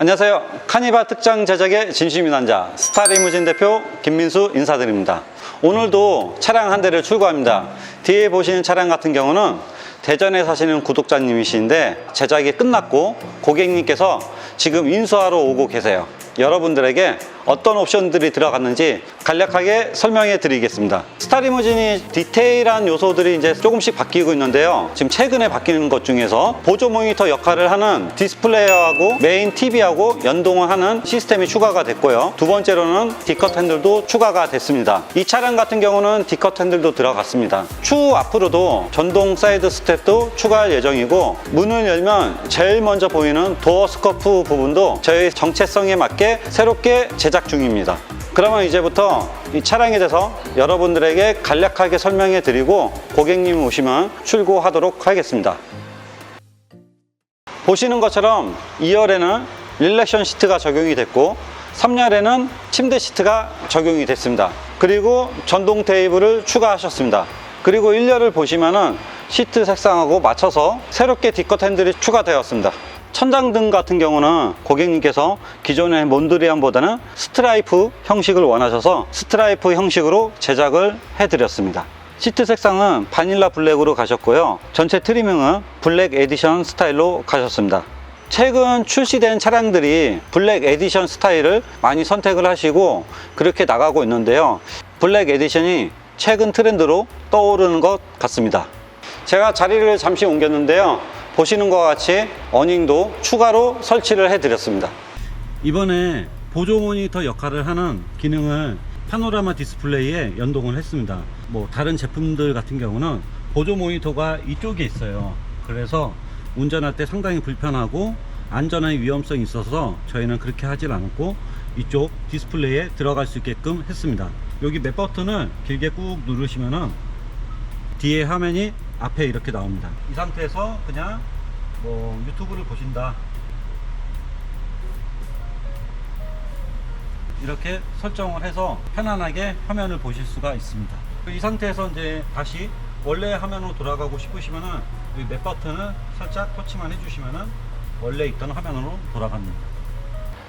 안녕하세요. 카니발 특장 제작의 진심인 남자 스타리무진 대표 김민수 인사드립니다. 오늘도 차량 한 대를 출고합니다. 뒤에 보시는 차량 같은 경우는 대전에 사시는 구독자님이신데 제작이 끝났고 고객님께서 지금 인수하러 오고 계세요. 여러분들에게 어떤 옵션들이 들어갔는지 간략하게 설명해 드리겠습니다. 스타리무진이 디테일한 요소들이 이제 조금씩 바뀌고 있는데요. 지금 최근에 바뀌는 것 중에서 보조 모니터 역할을 하는 디스플레이하고 메인 TV하고 연동을 하는 시스템이 추가가 됐고요. 두 번째로는 디컷 핸들도 추가가 됐습니다. 이 차량 같은 경우는 디컷 핸들도 들어갔습니다. 추후 앞으로도 전동 사이드 스텝도 추가할 예정이고 문을 열면 제일 먼저 보이는 도어 스커프 부분도 저희 정체성에 맞게 새롭게 제작 중입니다. 그러면 이제부터 이 차량에 대해서 여러분들에게 간략하게 설명해 드리고 고객님 오시면 출고하도록 하겠습니다. 보시는 것처럼 2열에는 릴렉션 시트가 적용이 됐고 3열에는 침대 시트가 적용이 됐습니다. 그리고 전동 테이블을 추가하셨습니다. 그리고 1열을 보시면은 시트 색상하고 맞춰서 새롭게 디컷 핸들이 추가되었습니다. 천장등 같은 경우는 고객님께서 기존의 몬드리안보다는 스트라이프 형식을 원하셔서 스트라이프 형식으로 제작을 해드렸습니다. 시트 색상은 바닐라 블랙으로 가셨고요. 전체 트리밍은 블랙 에디션 스타일로 가셨습니다. 최근 출시된 차량들이 블랙 에디션 스타일을 많이 선택을 하시고 그렇게 나가고 있는데요. 블랙 에디션이 최근 트렌드로 떠오르는 것 같습니다. 제가 자리를 잠시 옮겼는데요. 보시는 것과 같이 어닝도 추가로 설치를 해드렸습니다. 이번에 보조 모니터 역할을 하는 기능을 파노라마 디스플레이에 연동을 했습니다. 뭐 다른 제품들 같은 경우는 보조 모니터가 이쪽에 있어요. 그래서 운전할 때 상당히 불편하고 안전의 위험성이 있어서 저희는 그렇게 하질 않았고 이쪽 디스플레이에 들어갈 수 있게끔 했습니다. 여기 맵 버튼을 길게 꾹 누르시면은 뒤에 화면이 앞에 이렇게 나옵니다. 이 상태에서 그냥 뭐 유튜브를 보신다. 이렇게 설정을 해서 편안하게 화면을 보실 수가 있습니다. 이 상태에서 이제 다시 원래 화면으로 돌아가고 싶으시면은 이 맵 버튼을 살짝 터치만 해주시면은 원래 있던 화면으로 돌아갑니다.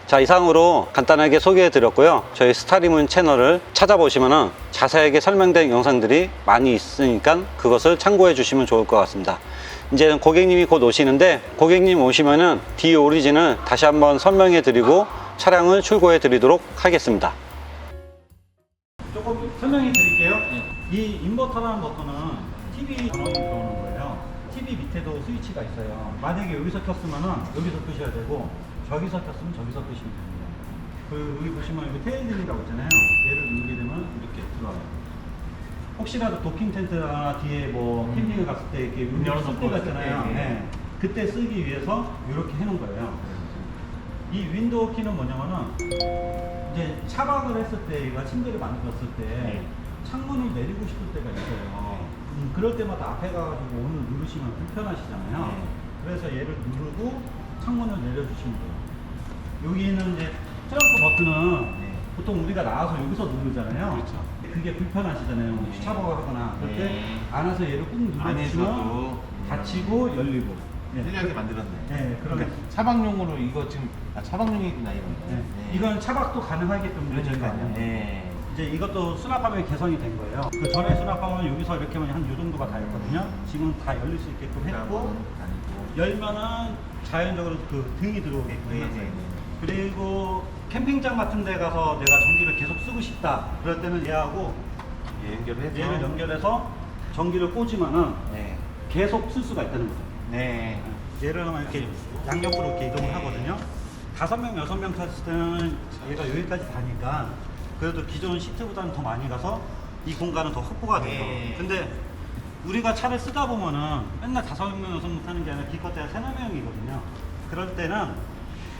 자 이상으로 간단하게 소개해 드렸고요. 저희 스타리문 채널을 찾아보시면 자세하게 설명된 영상들이 많이 있으니까 그것을 참고해 주시면 좋을 것 같습니다. 이제 고객님이 곧 오시는데 고객님 오시면은 D 오리진을 다시 한번 설명해 드리고 차량을 출고해 드리도록 하겠습니다. 조금 설명해 드릴게요. 이 인버터라는 버튼은 TV 전원이 들어오는 거예요. TV 밑에도 스위치가 있어요. 만약에 여기서 켰으면은 여기서 끄셔야 되고 저기서 켰으면 저기서 끄시면 됩니다. 그 여기 보시면 여기 테일링이라고 있잖아요. 얘를 누르게 되면 이렇게 들어와요. 혹시라도 도킹 텐트나 뒤에 뭐 캠핑을 갔을 때 이렇게 문 열어서 쓸 때가 있잖아요. 때, 예. 네. 그때 쓰기 위해서 이렇게 해놓은 거예요. 이 윈도우 키는 뭐냐면은 이제 차박을 했을 때 얘가 침대를 만들었을 때 네. 창문을 내리고 싶을 때가 있어요. 음, 그럴 때마다 앞에 가가지고 오늘 누르시면 불편하시잖아요. 네. 그래서 얘를 누르고 창문을 내려주시면 돼요. 여기는 이제 트렁크 버튼은 네. 보통 우리가 나와서 여기서 누르잖아요. 그렇죠. 그게 불편하시잖아요. 네. 차박을 하거나 그럴 때 네. 안에서 얘를 꾹 누르시면 안에서도 닫히고 열리고. 네. 편리하게 만들었네. 네, 그러면 그러니까 차박용으로 이거 지금 아, 차박용이구나 이거. 네. 이건 차박도 가능하기 때문에 그러니까요. 네. 이제 이것도 수납하면 개선이 된 거예요. 그 전에 수납하면 여기서 이렇게 하면 한이 정도가 다였거든요. 지금 다 열릴 수 있게끔 했고. 열면은 자연적으로 그 등이 들어오게끔 네, 했어요. 네, 네. 그리고 캠핑장 같은 데 가서 내가 전기를 계속 쓰고 싶다. 그럴 때는 얘하고 예, 연결해서. 얘를 연결해서 전기를 꽂으면은 네. 계속 쓸 수가 있다는 거죠. 네. 얘를 하면 이렇게 양옆으로 이렇게 이동을 하거든요. 다섯 명, 여섯 명 탔을 때는 얘가 여기까지 가니까 그래도 기존 시트보다는 더 많이 가서 이 공간은 더 확보가 돼요. 네. 근데 우리가 차를 쓰다 보면은 맨날 다섯 명, 여섯 명 타는 게 아니라 기껏해야 세네 명이거든요. 그럴 때는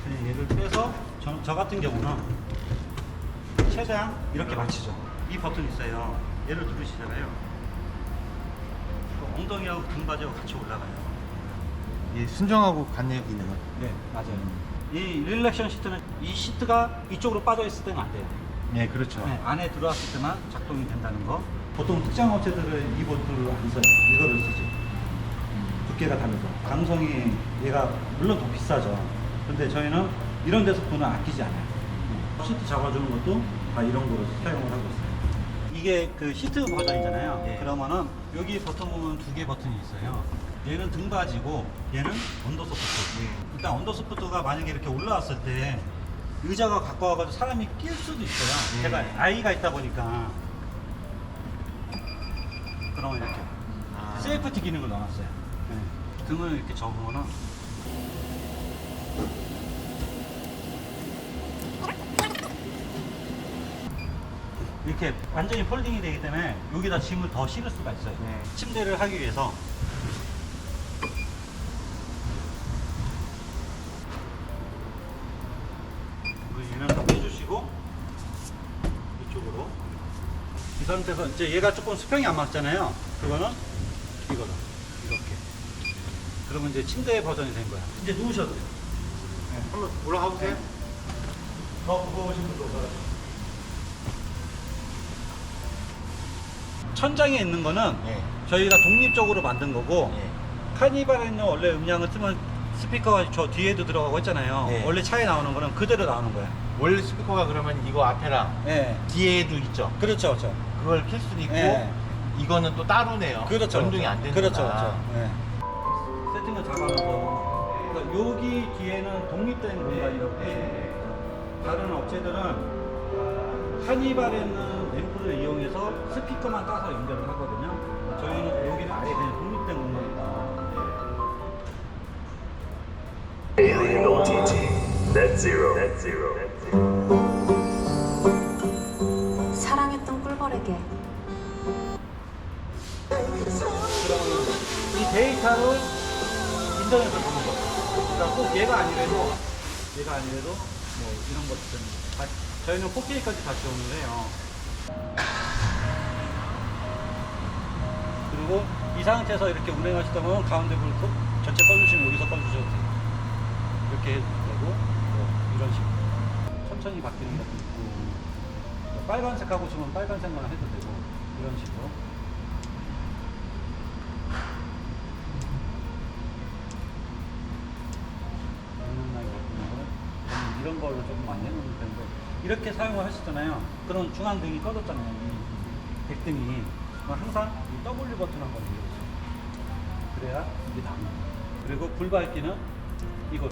그냥 얘를 빼서 저, 저 같은 경우는 최대한 이렇게 맞추죠. 이 버튼 있어요. 얘를 누르시잖아요. 그 엉덩이하고 등받이하고 같이 올라가요. 예, 순정하고 같네요, 기능은. 네, 맞아요. 이 릴렉션 시트는 이 시트가 이쪽으로 빠져 있을 때는 안 돼요. 네, 그렇죠. 네, 안에 들어왔을 때만 작동이 된다는 거. 보통 특장 업체들은 이 볼트를 안 써요. 이거를 쓰지. 두께가 다르죠. 강성이 얘가 물론 더 비싸죠. 근데 저희는 이런 데서 돈을 아끼지 않아요. 시트 잡아주는 것도 다 이런 거로 사용을 하고 있어요. 이게 그 시트 버전이잖아요. 네. 그러면은 여기 버튼 보면 두 개 버튼이 있어요. 얘는 등받이고 얘는 언더소프트. 일단 언더소프트가 만약에 이렇게 올라왔을 때 의자가 가까워가지고 사람이 낄 수도 있어요. 네. 제가 아이가 있다 보니까 그러면 이렇게 아. 세이프티 기능을 넣어놨어요. 네. 등을 이렇게 접으면은 이렇게 완전히 폴딩이 되기 때문에 여기다 짐을 더 실을 수가 있어요. 네. 침대를 하기 위해서 상태에서 이제 얘가 조금 수평이 안 맞잖아요. 그거는 이거로 이렇게. 그러면 이제 침대 버전이 된 거야. 이제 누우셔도 돼요. 네. 한번 올라가 보세요. 더 무거우신 분도 올라가죠. 천장에 있는 거는 네. 저희가 독립적으로 만든 거고 네. 카니발에는 원래 음량을 쓰면 스피커가 저 뒤에도 들어가고 했잖아요. 네. 원래 차에 나오는 거는 그대로 나오는 거야. 원래 스피커가 그러면 이거 앞에랑 예. 뒤에도 있죠. 그렇죠, 그렇죠. 그걸 킬 수도 있고 네. 이거는 또 따로네요. 그렇죠. 연동이 그렇죠. 안 되는 그렇죠. 그렇죠. 예. 세팅을 잡아놔서 그러니까 여기 뒤에는 독립된 공간이라고 보시면 돼요. 다른 업체들은 카니발에 있는 앰프를 이용해서 스피커만 따서 연결을 하거든요. 저희는 여기는 아예 그냥 독립된 공간이다. Alien OTT. Net zero. Net zero. 이 데이터를 인터넷에서 보는 거죠. 그러니까 꼭 얘가 아니래도 얘가 아니래도 뭐 이런 것들 다 저희는 4K까지 다 지원을 해요. 그리고 이 상태에서 이렇게 운행하시다 보면 가운데 불또 전체 꺼주시면 여기서 꺼주셔도 돼요. 이렇게 해도 되고 뭐 이런 식으로 천천히 바뀌는 것도 있고 뭐 빨간색 하고 싶으면 빨간색만 해도 되고 이런 식으로 이렇게 사용을 하시잖아요. 그럼 중앙등이 꺼졌잖아요. 이 백등이. 항상 이 W 버튼 한번 눌러주세요. 그래야 이게 나옵니다. 그리고 불 밝기는 이거로.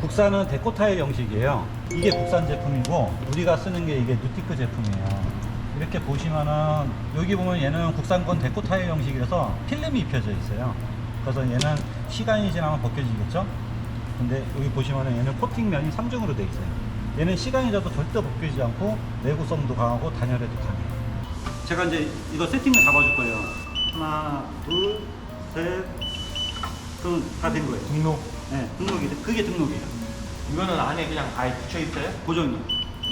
국산은 데코타일 형식이에요. 이게 국산 제품이고 우리가 쓰는 게 이게 누티크 제품이에요. 이렇게 보시면은 여기 보면 얘는 국산건 데코타일 형식이라서 필름이 입혀져 있어요. 그래서 얘는 시간이 지나면 벗겨지겠죠? 근데 여기 보시면은 얘는 코팅면이 3중으로 돼 있어요. 얘는 시간이 져도 절대 벗겨지지 않고 내구성도 강하고 단열에도 강해요. 제가 이제 이거 세팅을 잡아줄 거예요. 하나, 둘, 셋, 그럼 다 된 거예요. 등록. 네, 등록이 그게 등록이에요. 이거는 안에 그냥 아예 붙여 있어요? 고정이.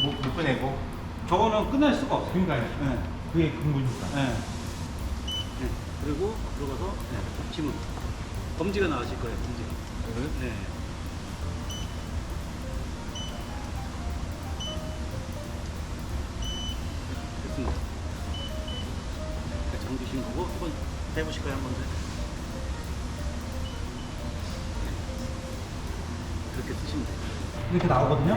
못, 못 꺼내고. 저거는 끝낼 수가 없어요. 그러니까요. 네. 그게 근거니까. 네. 네. 그리고 들어가서 네. 지문. 검지가 나오실 거예요. 검지가. 네. 됐습니다. 네, 잠기신 거고 한번 해보실 거예요. 한번 더. 네. 그렇게 쓰시면 돼요. 이렇게 나오거든요.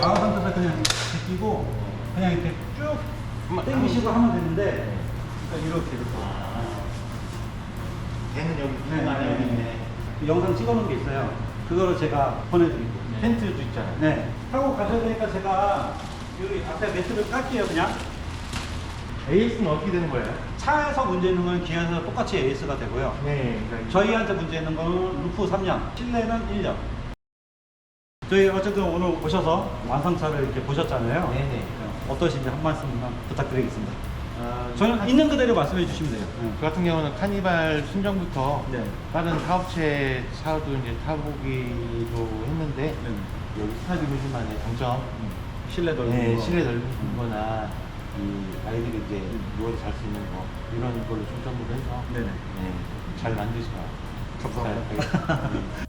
나온 상태에서 그냥 제끼고 그냥 이렇게 쭉 당기시고 하면 되는데 그러니까 이렇게 이렇게. 걔는 여기 네, 네, 네, 여기 네. 있네. 그 영상 찍어놓은 게 있어요. 그거를 제가 보내드릴게요. 텐트도 있잖아요. 네. 타고 가셔야 되니까 제가 여기 앞에 매트를 깔게요, 그냥. AS는 어떻게 되는 거예요? 차에서 문제 있는 건 기아에서 똑같이 AS가 되고요. 네. 그러니까 저희한테 문제 있는 거는 루프 3년, 실내는 1년. 저희 어쨌든 오늘 오셔서 완성차를 이렇게 보셨잖아요. 네네. 어떠신지 한 말씀만 부탁드리겠습니다. 아, 저는 카- 있는 그대로 말씀해 주시면 돼요. 그 같은 경우는 카니발 순정부터 네. 다른 사업체 차도 이제 타보기도 했는데 여기 스타디뮤즈만의 장점 실내 넓은 네, 거. 실내 넓은 거나 이 아이들이 이제 누워서 잘 수 있는 거 이런 걸로 중점으로 해서 네네. 네, 잘 만드셔요. 감사합니다. 잘, 네.